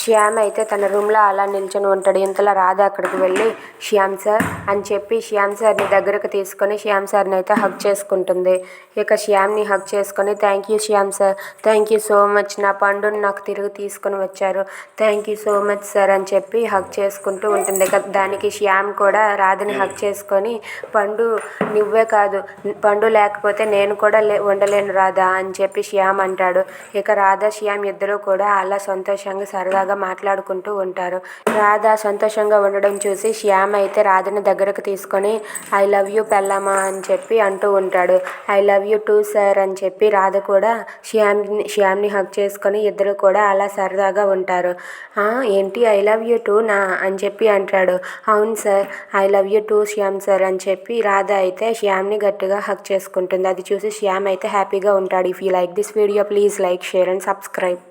శ్యామ్ అయితే తన రూమ్లో అలా నిల్చొని ఉంటాడు. ఇంతలో రాధ అక్కడికి వెళ్ళి శ్యామ్ సార్ అని చెప్పి శ్యామ్ సార్ని దగ్గరకు తీసుకొని శ్యామ్ సార్ని అయితే హగ్ చేసుకుంటుంది. ఇక శ్యామ్ని హగ్ చేసుకొని thank you Shyam sir. Thank you so much నా పండుని నాకు తిరిగి తీసుకొని వచ్చారు. Thank you so much sir అని చెప్పి హగ్ చేసుకుంటూ ఉంటుంది. ఇక దానికి శ్యామ్ కూడా రాధని హగ్ చేసుకొని పండు నువ్వే కాదు పండు లేకపోతే నేను కూడా లే ఉండలేను రాధా అని చెప్పి శ్యామ్ అంటాడు. ఇక రాధ శ్యామ్ ఇద్దరూ కూడా అలా సంతోషంగా సరదాగా మాట్లాడుకుంటూ ఉంటారు. రాధ సంతోషంగా ఉండడం చూసి శ్యామ్ అయితే రాధని దగ్గరకు తీసుకొని ఐ లవ్ యూ పెళ్ళమ్మా అని చెప్పి అంటూ ఉంటాడు. I love you too sir అని చెప్పి రాధ కూడా శ్యామ్ని శ్యామ్ని హక్ చేసుకొని ఇద్దరు కూడా అలా సరదాగా ఉంటారు. ఏంటి ఐ లవ్ యూ టూ నా అని చెప్పి అంటాడు. అవును sir I love you too Shyam sir అని చెప్పి రాధ అయితే శ్యామ్ని గట్టిగా హక్ చేసుకుంటుంది. అది చూసి శ్యామ్ అయితే హ్యాపీగా ఉంటాడు. If you like this video please like share and subscribe.